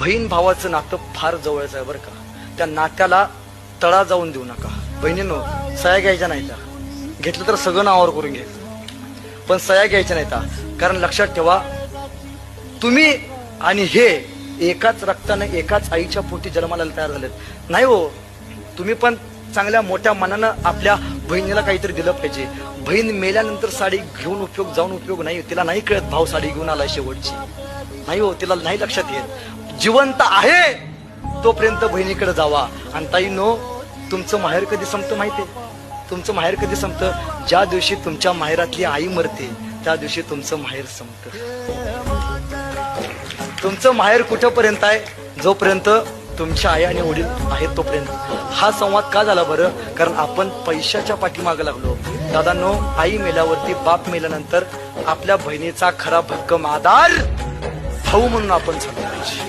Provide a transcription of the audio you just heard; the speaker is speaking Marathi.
बहीण भावाचं नातं फार जवळचं आहे बरं का. त्या नात्याला तळा जाऊन देऊ नका. बहिणीनो सया घ्यायच्या नाही त्या घेतलं तर सगळं नावावर करून घ्यायचं पण सया घ्यायच्या नाही त्या कारण लक्षात ठेवा तुम्ही आणि हे एकाच रक्ताने एकाच आईच्या पोटी जन्माला तयार झालेत. नाही हो तुम्ही पण चांगल्या मोठ्या मनानं आपल्या बहिणीला काहीतरी दिलं पाहिजे. बहीण मेल्यानंतर साडी घेऊन उपयोग जाऊन उपयोग नाही. तिला नाही कळत भाऊ साडी घेऊन आला शेवटची. नाही हो तिला नाही लक्षात येत. जिवंत आहे तोपर्यंत बहिणीकडे जावा. आणि ताई नो तुमचं माहेर कधी संपतं माहिती तुमचं माहेर कधी संपतं? ज्या दिवशी तुमच्या माहेरातली आई मरते त्या दिवशी तुमचं माहेर संपतं. तुमचं माहेर कुठंपर्यंत आहे? जोपर्यंत तुमच्या आई आणि वडील आहेत तोपर्यंत. हा संवाद का झाला बरं? कारण आपण पैशाच्या पाठीमागे लागलो. दादांनो आई मेल्यावरती बाप मेल्यानंतर आपल्या बहिणीचा खरा भक्कम आधार भाऊ म्हणून आपण सांगतो